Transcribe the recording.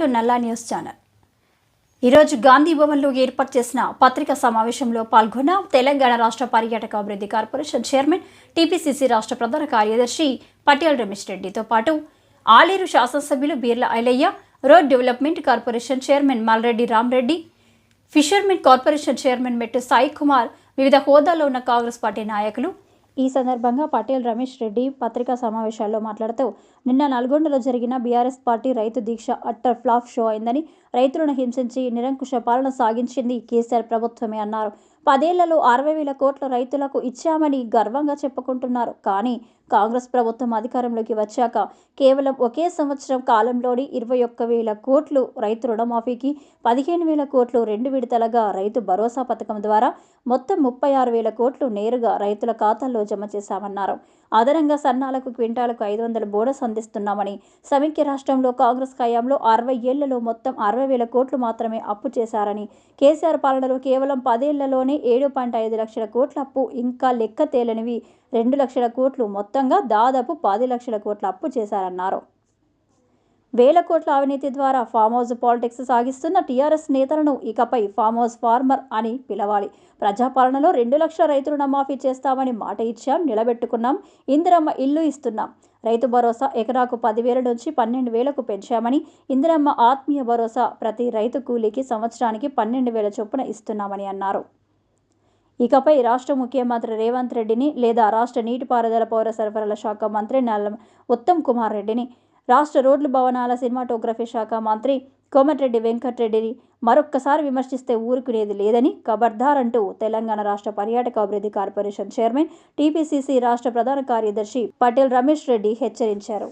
To Nalla news channel. ఈరోజు గాంధీ భవన్లో ఏర్పాటు చేసిన పత్రికా సమావేశంలో పాల్గొన్న తెలంగాణ రాష్ట్ర పర్యాటక అభివృద్ధి కార్పొరేషన్ చైర్మన్ టీపీసీసీ రాష్ట్ర ప్రధాన కార్యదర్శి పటేల్ రమేష్ రెడ్డితో పాటు ఆలేరు శాసనసభ్యులు Beerla Ilaiah road development corporation chairman Malreddy Ramreddy fishermen corporation chairman Mettu Sai Kumar వివిధ హోదాల్లో ఉన్న కాంగ్రెస్ పార్టీ నాయకులు ఈ సందర్భంగా పటేల్ రమేష్ రెడ్డి పత్రికా సమావేశాల్లో మాట్లాడుతూ నిన్న నల్గొండలో జరిగిన బీఆర్ఎస్ పార్టీ రైతు దీక్ష అట్టర్ ఫ్లాప్ షో అయిందని రైతులను హింసించి నిరంకుశ పాలన సాగించింది కేసీఆర్ ప్రభుత్వమే అన్నారు. పదేళ్ళలో అరవై వేల కోట్ల రైతులకు ఇచ్చామని గర్వంగా చెప్పుకుంటున్నారు. కానీ కాంగ్రెస్ ప్రభుత్వం అధికారంలోకి వచ్చాక కేవలం ఒకే సంవత్సరం కాలంలోని ఇరవై ఒక్క వేల కోట్లు రైతు రుణమాఫీకి పదిహేను వేల కోట్లు రెండు విడతలుగా రైతు భరోసా పథకం ద్వారా మొత్తం ముప్పై ఆరు వేల కోట్లు నేరుగా రైతుల ఖాతాల్లో జమ చేశామన్నారు. అదనంగా సన్నాలకు క్వింటాలకు ఐదు వందల బోనస్ అందిస్తున్నామని సమైక్య రాష్ట్రంలో కాంగ్రెస్ హయాంలో అరవై ఏళ్ళలో మొత్తం అరవై వేల కోట్లు మాత్రమే అప్పు చేశారని కేసీఆర్ పాలనలో కేవలం పదేళ్ళలోనే ఏడు పాయింట్ ఐదు లక్షల కోట్ల అప్పు ఇంకా లెక్క తేలనివి రెండు లక్షల కోట్లు. మొత్తంగా దాదాపు పది లక్షల కోట్ల అప్పు చేశారన్నారు. వేల కోట్ల అవినీతి ద్వారా ఫామ్ హౌస్ పాలిటిక్స్ సాగిస్తున్న టీఆర్ఎస్ నేతలను ఇకపై ఫామ్ హౌస్ ఫార్మర్ అని పిలవాలి. ప్రజాపాలనలో రెండు లక్షల రైతు రుణమాఫీ చేస్తామని మాట ఇచ్చాం నిలబెట్టుకున్నాం ఇందిరమ్మ ఇల్లు ఇస్తున్నాం. రైతు భరోసా ఎకరాకు పదివేల నుంచి పన్నెండు వేలకు పెంచామని ఇందిరమ్మ ఆత్మీయ భరోసా ప్రతి రైతు కూలీకి సంవత్సరానికి పన్నెండు వేల చొప్పున ఇస్తున్నామని అన్నారు. ఇకపై రాష్ట్ర ముఖ్యమంత్రి రేవంత్ రెడ్డిని లేదా రాష్ట్ర నీటిపారుదల పౌర సరఫరాల శాఖ మంత్రి నల్ల ఉత్తమ్ కుమార్ రెడ్డిని రాష్ట్ర రోడ్లు భవనాల సినిమాటోగ్రఫీ శాఖ మంత్రి కోమటిరెడ్డి వెంకటరెడ్డిని మరొక్కసారి విమర్శిస్తే ఊరుకునేది లేదని ఖబర్దార్ అంటూ తెలంగాణ రాష్ట్ర పర్యాటక అభివృద్ధి కార్పొరేషన్ చైర్మన్ టీపీసీసీ రాష్ట్ర ప్రధాన కార్యదర్శి పటేల్ రమేష్ రెడ్డి హెచ్చరించారు.